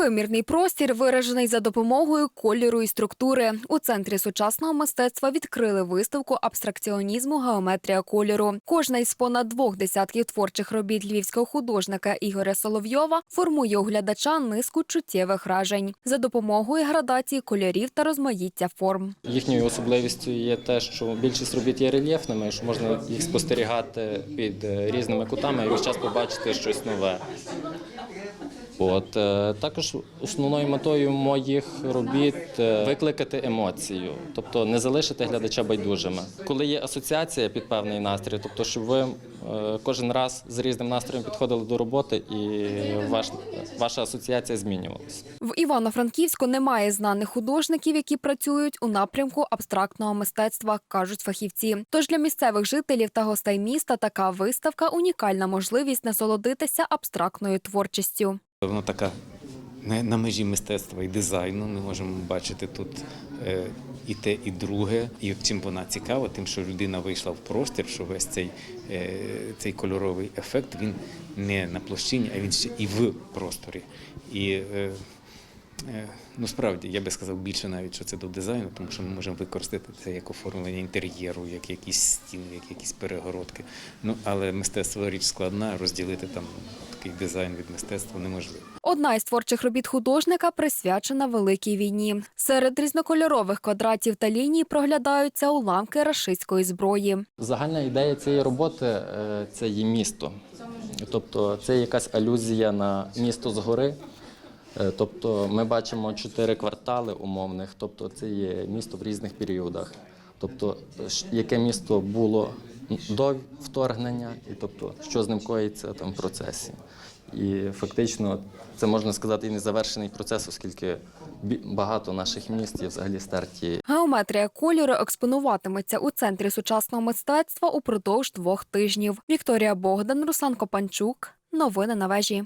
Тривимірний простір виражений за допомогою кольору і структури. У центрі сучасного мистецтва відкрили виставку абстракціонізму геометрія кольору. Кожна із понад двох десятків творчих робіт львівського художника Ігоря Соловйова формує у глядача низку чуттєвих вражень за допомогою градації кольорів та розмаїття форм. Їхньою особливістю є те, що більшість робіт є рельєфними, що можна їх спостерігати під е, різними кутами і весь час побачити щось нове. От е, також основною метою моїх робіт е, викликати емоцію, тобто не залишити глядача байдужими. Коли є асоціація під певний настрій, тобто щоб ви е, кожен раз з різним настроєм підходили до роботи і ваш, ваша асоціація змінювалася. В Івано-Франківську немає знаних художників, які працюють у напрямку абстрактного мистецтва, кажуть фахівці. Тож для місцевих жителів та гостей міста така виставка унікальна можливість насолодитися абстрактною творчістю. Вона така на, межі мистецтва і дизайну. Ми можемо бачити тут е, і те, і друге. І чим вона цікава, тим, що людина вийшла в простір, що весь цей, е, цей кольоровий ефект він не на площині, а він ще і в просторі. І Е, Ну, справді, я би сказав більше навіть, що це до дизайну, тому що ми можемо використати це як оформлення інтер'єру, як якісь стіни, як якісь перегородки. Ну, але мистецтво річ складна, розділити там такий дизайн від мистецтва неможливо. Одна із творчих робіт художника присвячена Великій війні. Серед різнокольорових квадратів та ліній проглядаються уламки рашистської зброї. Загальна ідея цієї роботи е, це є місто. Тобто це якась алюзія на місто згори. Е, Тобто ми бачимо чотири квартали умовних, тобто це є місто в різних періодах. Тобто, яке місто було до вторгнення, і тобто, що з ним коїться там в процесі. І фактично це можна сказати і незавершений процес, оскільки багато наших міст є взагалі стерті Геометрія кольору експонуватиметься у центрі сучасного мистецтва упродовж двох тижнів. Вікторія Богдан, Руслан Копанчук. Новини на вежі.